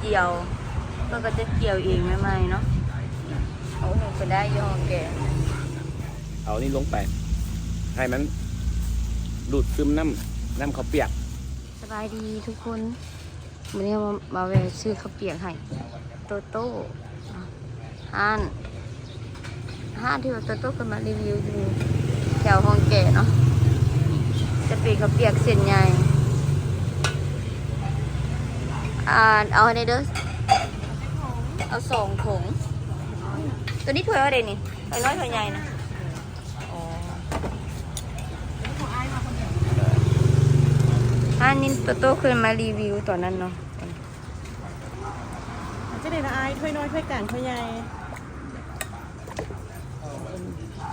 เจียวเพื่อนก็จะเจียวเองไม่ไม่ๆเนาะเอาหนูไปได้ยองแกเอานี่ลงไป ให้มันดูดซึมน้ำน้ำข้าวเปียก สบายดีทุกคนวันนี้มามาแวะซื้อข้าวเปียกให้โตโต้ห้านห้านที่ว่าโตโต้เคยมารีวิวอยู่แถวห้องแก่เนาะจะเป็นข้าวเปียกเส้นใหญ่ อ่าเอาในเด้อเอาสองถุงตัวนี้ถ้วยอะไรนี่ถ้วยน้อยถ้วยใหญ่นะอ๋ออันนี้โตโต้เคยมารีวิวตอนนั้นเนาะจะได้ละอายถ้วยน้อยถ้วยกลางถ้วยใหญ่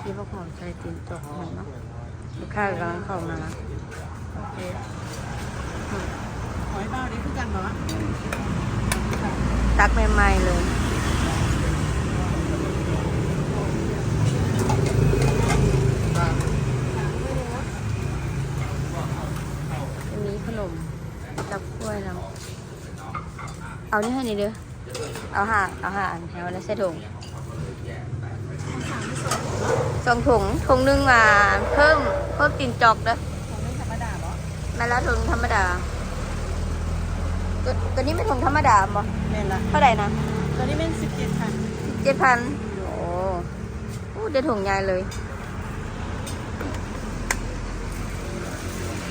ที่พวกเขาใส่ตินจอกมันเนาะลูกค้ากำลังเข้ามาโอเคข อให้เบาดีคือกันเนาะตักใหม่ๆเลยจะมีขนมกับกล้วยเราเอานี่ให้นี่เด้อ เอาหาเอาหาอันแล้วแล้วใส่ถุงสองถุงถุงหนึงมาเพิ่มเพิ่มตินจอกเด้อ ของไม่ธรรมดาเนาะมาแล้วถุงธรรมดา ตัวตัวนี้เป็นถุงธรรมดาบ่แม่นละเท่าไหร่นะตัวนี้เป็นสิบเจ็ดพันเจ็ดพันโอ้โหได้ถุงใหญ่เลย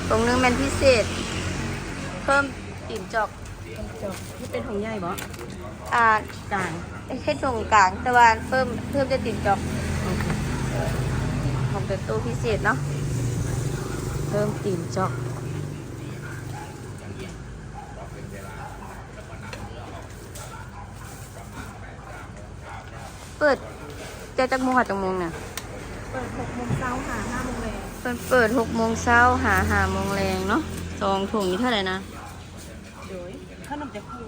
ถุงหนึงเป็นพิเศษ เพิ่มติ่มจอกจบที่เป็นของใหญ่บ่อ่ากลางแค่ถุงกลางแต่ว่าเพิ่มเพิ่มจะติ่มจอกของเป็นตู้พิเศษเนาะเพิ่มติ่มจอก เปิดจะจักโมงหาจักโมงเนี่ยเปิดหกโมงเช้าหาห้าโมงแรงเปิดเปิดหกโมงเช้าหาหาโมงแรงเนาะสองถุงนี้เท่าไหร่นะโดยขนมจะคู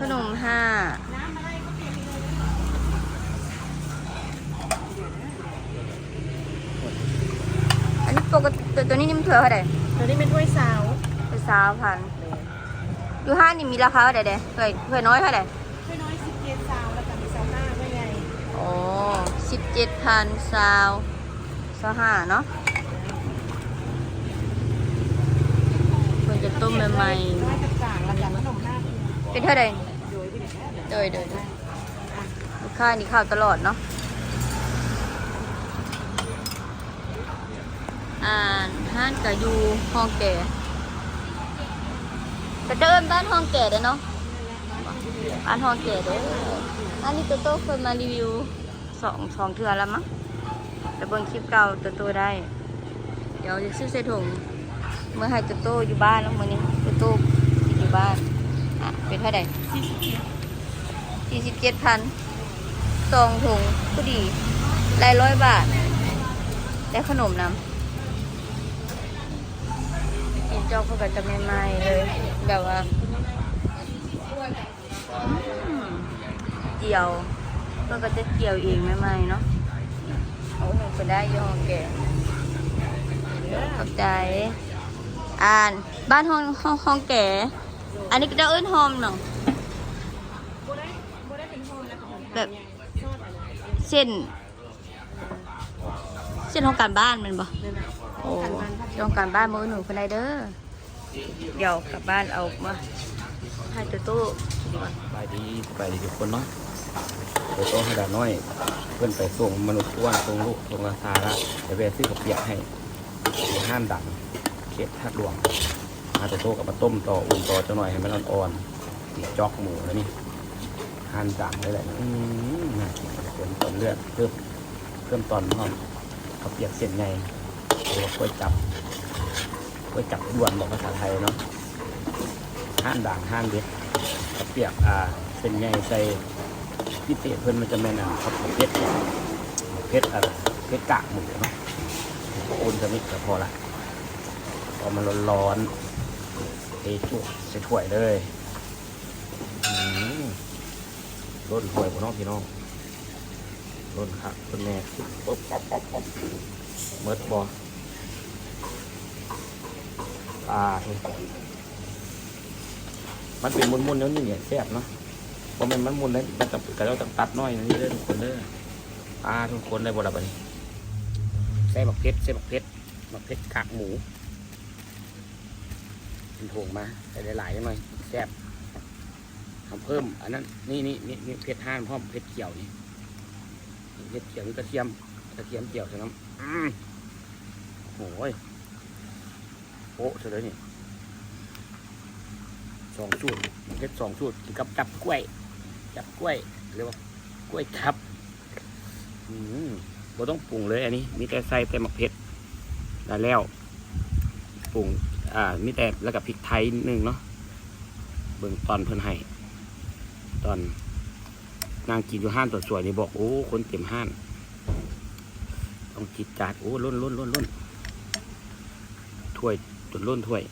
ขนมห้าน้ำอะไรก็เปลี่ยนเลยอันนี้ปกติตัวตัวนี้นี่มันเท่าไหร่ตัวนี้เป็นถ้วยสาว เป็นสามพัน อยู่ห้านี่มีราคาเท่าไหร่เด้เผื่อเผื่อน้อยเท่าไหร่ สิบเจ็ดพันซาวซาห้าเนาะเพิ่งจะต้มใหม่น้อยกับกลางแล้วก็ขนมห้าๆเป็นเท่าไหร่โดยที่ไหนเนี่ยโดยโดยโดยลูกค้านี่ข้าวตลอดเนาะอ่านห้านกับยูห้องแก่แต่จะเอิ้นบ้านห้องแก่เด้เนาะบ้านห้องแก่เด้ออันนี้โตโต้เคยมารีวิว สองสองเทือแล้วมั้งแต่เบิ่งคลิปเก่าโตโต้ได้ เดี๋ยวจะซื้อใส่ถุงเมื่อให้โตโต้อยู่บ้านแล้วมื่อนี้โตโต้อยู่บ้านอะเป็นเท่าไหร่สี่สิบเจ็ดสี่สิบเจ็ดพันสองถุงก็ดีรายร้อยบาท ได้ขนมนำกินจอกเพื่อกับจะไม่ไหม้เลยแบบว่าอืมเจียว เพื่อก็จะเจียวเองไม่ไหม้เนาะเอาหนูไปได้ยองแกขอบใจอ่านบ้านห้องห้องห้องแก่ อันนี้ก็จะเอิ้นหอมเนาะโบได้โบได้เป็นโฮมแล้วก็ของแบบซอสอะไรเส้นเส้นของการบ้านแมันบ่นั่นแหละโอ้ต้องการบ้านมือหนูคนใดเด้อเดี๋ยวกลับบ้านเอามาให้ตัวตู้ดีกว่าสบายดีสบายดีทุกคนเนาะ โดยโตให้ดาน้อย เพื่อนไปส่งมนุษย์อ้วนส่งลูกส่งราคาละไปแวะซื้อกับเปียกให้ห้านดังเขตทักหลวงมาแต่โตกับมาต้มต่ออุ่นต่อเจ้าหน่อยให้มันอ่อนๆติดจอกหมูแล้วนี่ห้านดังเลยแหละอืมน่ากินเพิ่มตอนเลือดเพิ่มเพิ่มตอนหอมกับเปียกเส้นใหญ่หรือว่ากล้วยจับกล้วยจับด่วนบอกภาษาไทยเนาะห้านดังห้านเด็ดข้าวเปียกอ่าเส้นใหญ่ใส่ พิเศษเพิ่อนมันจะแม่นอะข้าวเผ็ดเผ็ดอะไรเผ็ดกากหมูเนาะโอนจะมิก็พอละพอมันร้อนๆเทจุกใส่ถ้วยเลยร่นถ้วยพี่น้องพี่น้องร่นครับร่นแม่ปุ๊บป๊บป๊บป๊บเมิดบออ่าเฮ้มันเป็นมุนๆแล้วนี่เนี่ยแซ่บเนาะ ผมเป็นมันมุนเลยมันกับกระเจ้าตัดน้อยนี่เด้อทุกคนเด้อปลาทุกคนได้บ่ละบัดนี้ใส่บักเพชรใส่บักเพชรบักเพชรกากหมูเป็นถงมาใส่หลายๆหน่อยแซ่บทำเพิ่ม อันนั้นนี่นี่นี่นี่เพชรห้านพร้อมเพชรเขียวนี่เพชรเขียวนี่กระเทียมกระเทียมเกี่ยวใช่ไหมโอ้ยโอ้เฉยเลยนี่สองสูตรเพชรสองสูตรกับจับกล้วย จับกล้วยเรียกว่ากล้วยทับอืมบ่ต้องปรุงเลยอันนี้ มีแต่ใส่แต่มะเผ็ดได้แล้วปรุงอ่ามีแต่แล้วกับพริกไทยนิดนึงเนาะเบิ่งตอนเพิ่นให้ตอนนางกินอยู่ห้านตัวสวยนี่บอกโอ้คนเต็มห้านต้องจิตจาดโอ้ล้นล้นล้นล้นถ้วยจนล้นถ้วย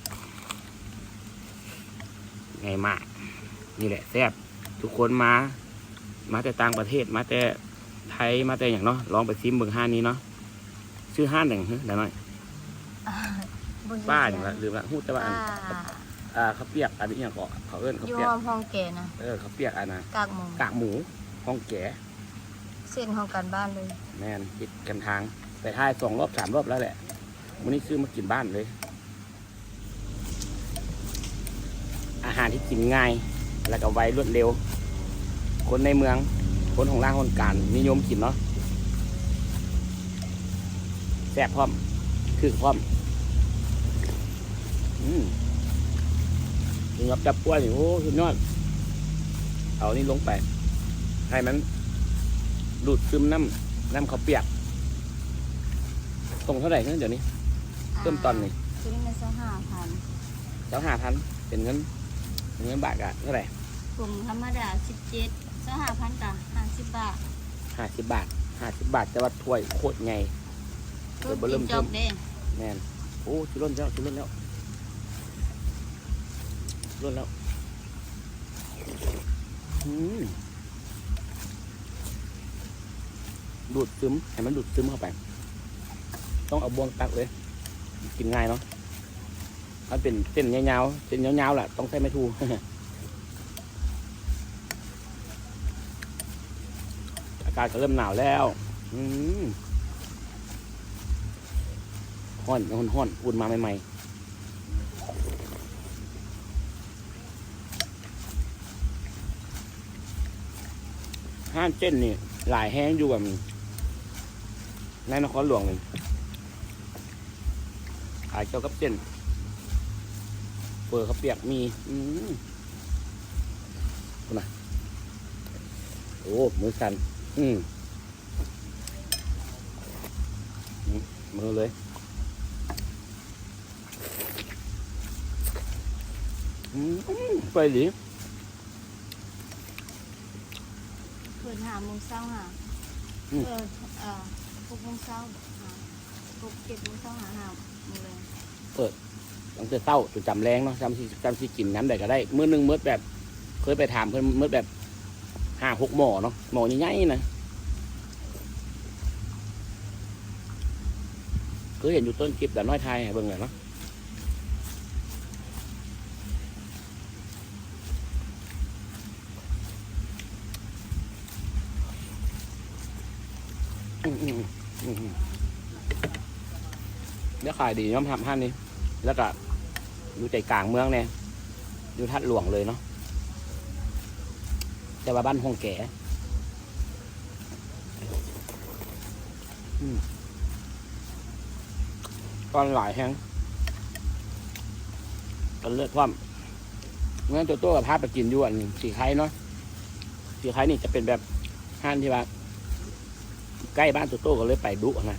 ไงมากนี่แหละแซ่บ ทุกคนมา มาแต่ต่างประเทศ มาแต่ไทยมาแต่อย่างเนาะลองไปซิมเบิ่งห้านนี้เนาะชื่อห้านอย่างเดี๋ยวหน่อยบุญป้าอย่างละลืมละพูดแต่ว่าป้าอันอ่าเขาวเปียกอันนี้อย่างเกาะเขาเอิ้นเขาวอยู่เปียกห้องห้องแก่นะเออเขาวเปียกอันน่ะกากหมูกากหมูห้องแก่เส้นของการบ้านเลยแมนติดกันทางไปท่ายสองรอบสามรอบแล้วแหละวันนี้ซื้อมากินบ้านเลย อาหารที่กินง่าย แล้วก็ไวรวดเร็ว คนในเมือง คนของล่างคนกลารนิยมกินเนาะแซ่บพร้อมคือพร้อมอืมถึงกับจับกล้วยนี่โอ้สุดยอดเอานี่ลงไป ให้มันดูดซึมน้ำน้ำข้าวเปียก ตรงเท่าไหร่เนี่ยเดี๋ยวนี้ เริ่มต้นนี่ซื้อมาสักห้าพันแล้วห้าพันเป็นเงิน เป็นเงินบาทอะเท่าไหร่กลุ่มธรรมดาสิบเจ็ดสักห้าพันกับห้าสิบบาทห้าสิบบาทห้าสิบบาทแต่ว่าถ้วยโคตรใหญ่เดี๋ยวบ่เริ่มจบเด้แน่นโอ้ชุล้นแล้วชุล้นแล้วชุล้นแล้วอืมดูดซึมให้มันดูดซึมเข้าไป ต้องเอาบวงตักเลย กินง่ายเนาะ มันเป็นเส้นยาวๆเส้นยาวๆแหละต้องใช้ไม้ทูอากาศก็เริ่มหนาวแล้วอืมห้อนห้อนห้อนอุ่นมาใหม่ๆห้านเจ้นนี่หลายแห้งอยู่แบบในนครหลวงเลยขายเกี่ยวกับเส้น เปิดข้าวเปียกมี อืมคุณนะโอ้มือสั่นอืมอืมมือเลยอืมไปดิเปิดหาโมงเช้าหาอืมเออเออหกโมงเช้าหาหกเจ็ดโมงเช้าหาหาโมงเลย ตั้งแต่เต้าจนจำแรงเนาะจำสิจำสิกินน้ำใดก็ได้มื้อหนึงมื้อแบบ เคยไปถามเพิ่อนมื้อแบบห้าหกหมอเนาะหมอใหญ่ๆนะเคยเห็นอยู่ต้นคลิปแต่น้อยไทยเบิ่งเลยเนาะอืมอืมอืมอืมเดี๋ยวขายดีย่อมทำห้านนี้ แล้วก็อยู่ใจกลางเมืองเนี่ยอยู่ทัดหลวงเลยเนาะแต่ว่าบ้านห้องแก่ก้อนหลายแห้งก้อนเลือดคว่ำงั้นตัวตัวกับพาพไปกินอยู่อันสีไข่เนาะสีไข่นี่จะเป็นแบบห้านที่ว่า ใกล้บ้านตัวโต้ก็เลยไปดุนะ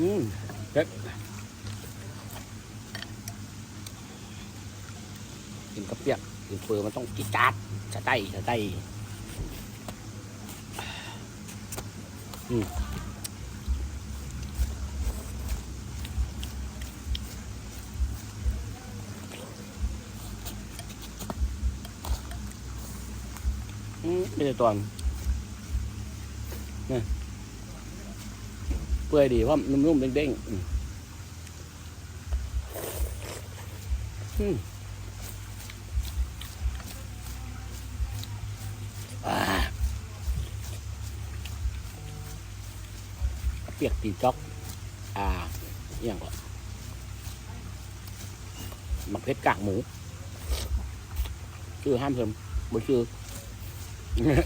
อืมเด็ดกินกระเปียกกินเฟือมันต้องจิจัดจะไต้จะไต้อืมอืมไม่ได้ตอนนี่ เปื่อยดีเพราะนุ่มๆเด้งๆอืมอืมเปียกตีจ๊อก อ่าอย่างก่อนหมักเพชรกากหมู ชื่อห้ามเพิ่มบ่ชื่อ อืม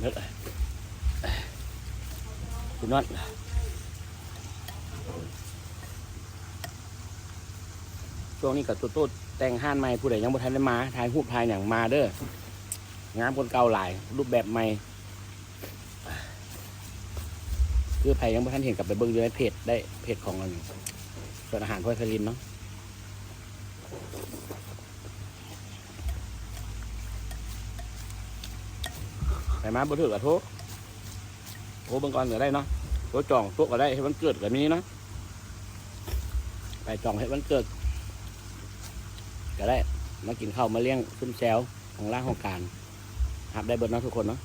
เลิศเลยคุณน็อตช่วงนี้กับตัวโต้แต่งห้านใหม่ผู้ใดยังบ่ทันได้มาถ่ายรูปถ่ายอย่างมาเด้องามคนเก่าหลาย รูปแบบใหม่คือใครยังไม่ทันเห็นกลับไปเบิ่งอยู่ในเพจได้เพจของมันส่วนอาหารพ่อยพลินเนาะ ไปมาบ่ถือกับโทษโทษเบิ่งก่อนก็ได้เนาะโทษจองโต๊ะก็ได้ให้มันเกิดแบบนี้เนาะไปจองให้มันเกิดก็ได้มากินข้าวมาเลี้ยงขึ้นแซวของร่างของการหับได้เบิดเนาะทุกคนเนาะ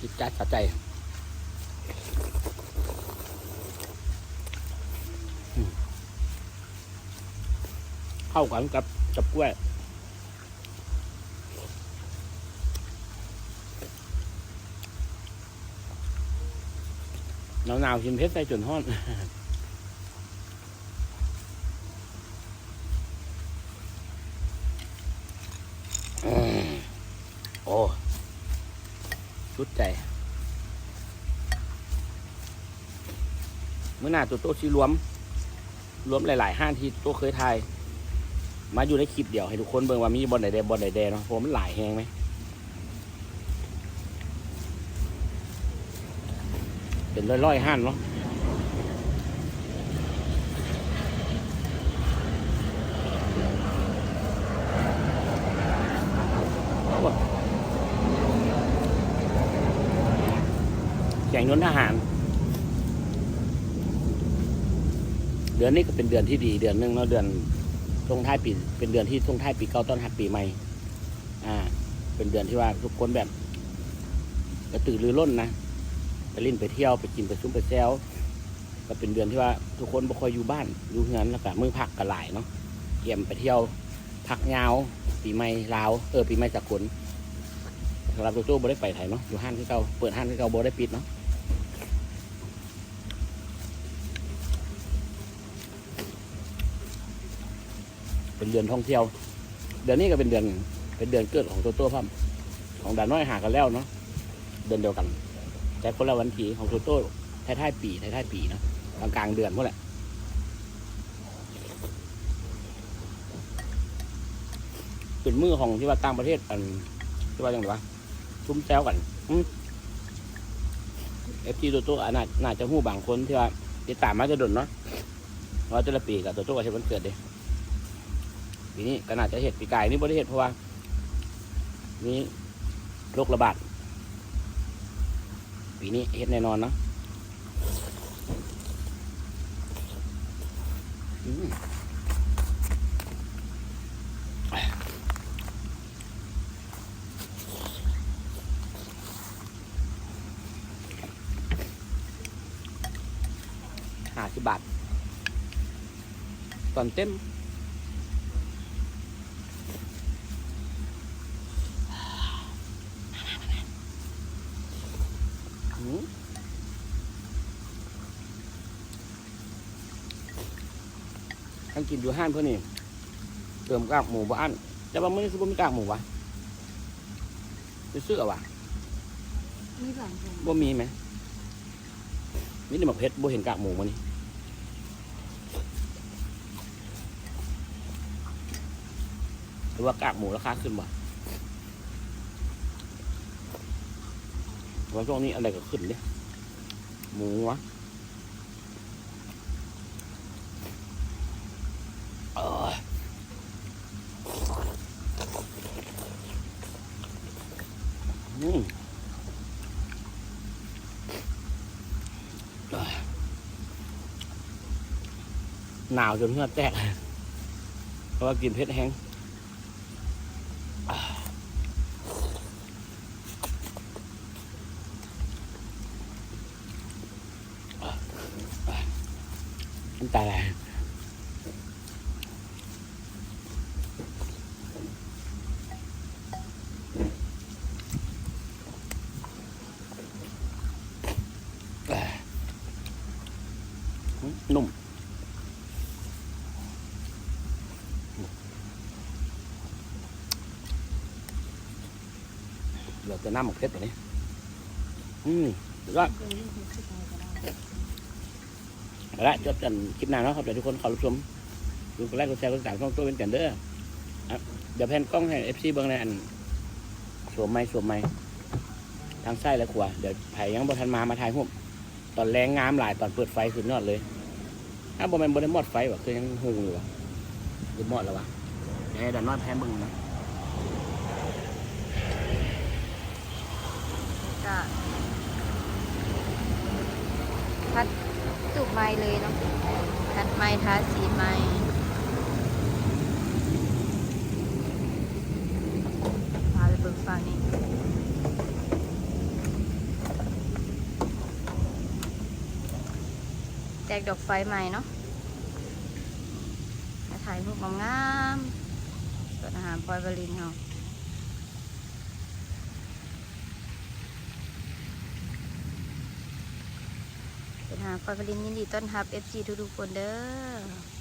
จิตใจสะใจ เข้ากันกับกับกล้วยหนาวหนาวๆกินเพชรใส่จนห้อนโอ้ชุดใจเมื่อหน้าตัวโต๊ะที่รวม รวมหลายๆห้างที่โต๊ะเคยทาย มาอยู่ในคลิปเดียวให้ทุกคนเบิ่งว่ามีบอลไหนแดงบอลไหนแดงเนาะเพราะมันหลายแหงไหมเป็นร้อยๆห้านเนาะแข่งยนต์ทหาร เดือนนี้ก็เป็นเดือนที่ดีเดือนหนึ่งเนาะเดือน ช่วงท้ายปีเป็นเดือนที่ช่วงท้ายปีเก่าต้อนรับปีใหม่ อ่า เป็นเดือนที่ว่าทุกคนแบบกระตือรือร้นนะไปเล่นไปเที่ยวไปกินไปซุ้มไปแซวก็เป็นเดือนที่ว่าทุกคนบ่ค่อยอยู่บ้านอยู่เงินแล้วก็มือพักก็หลายเนาะเกี่ยมไปเที่ยวพักยาวปีใหม่ลาวเออปีใหม่สากลสำหรับตัวโจ้บ่ได้ไปไทยเนาะอยู่ห้างที่เก่าเปิดห้างที่เก่าบ่ได้ปิดเนาะ เป็นเดือนท่องเที่ยว เดือนนี้ก็เป็นเดือนเป็นเดือนเกิดของตัวตัวพัมของดาน้อยหากันแล้วเนาะเดือนเดียวกัน แต่คนละวันทีของตัวตัวท้ายท้ายปีท้ายท้ายปีเนาะกลางกลางเดือนพวกแหละเป็นมือของที่ว่าต่างประเทศอันที่ว่าอย่างไรวะชุ่มแซวกันเอฟซีตัวตัวอาน่าจะหู้บางคนที่ว่าติดตามมาจะดนเนาะว่าแต่ละปีกับตัวตัวก็ใช้วันเกิดเด้ ปีนี้ก็น่าจะเห็ดปีกายนี่บริเหตุเพราะว่านี่โรคระบาดปีนี้เห็ดแน่นอนเนาะอืมห้าสิบบาทตอนเต็ม หืม ท่านกินอยู่ห้านเพื่อนนี่เติมกากหมูบ้านแต่ว่ามื้อนี้คือบ่มีกากหมูวะไปซื้อเอาวะมีหลังผมบ่มีไหมมีแต่หมักเพชรบ่เห็นกากหมูมานี่หรือว่ากากหมูราคาขึ้นบ่ว่าช่วงนี้อะไรก็ขึ้นเนี่ยหมูวะเอออืม หนาวจนเหงื่อแตก เพราะว่ากินเผ็ดแห้งน้ำตาไหลนุ่ม เหลือ แต่น้ำหมกเพชรตัวนี้ อืมสุดยอดเอาละจบกันคลิปหน้าเนาะครับเดี๋ยวทุกคนขอรับชมดูกดไลค์กดแชร์กดติดตามช่องตัวเป็นกันเด้อเดี๋ยวแพนกล้องให้เอฟซีเบิ้งในอันสวมไม้สวมไม้ทางซ้ายและขวาเดี๋ยวไผ่ยังบ่ทันมามาถ่ายรูปตอนแรงงามหลายตอนเปิดไฟสุดยอดเลย ถ้าบ่แม่นบ่ได้มอดไฟวะคือยังหูอยู่วะหรือมอดแล้ววะเดี๋ยวให้ดันน้อยแพ้เบิ่งนะ ก็พัดจุกไม้เลยเนาะพัดไม้ทาสีไม้พาไปเบิกฝั่งนี้แจกดอกไฟใหม่เนาะมาถ่ายรูปงามๆส่วนอาหารปอยบรินเนาะ เป็น หาคอยผลินยินดีต้อนรับ FG ทุกๆคนเด้อ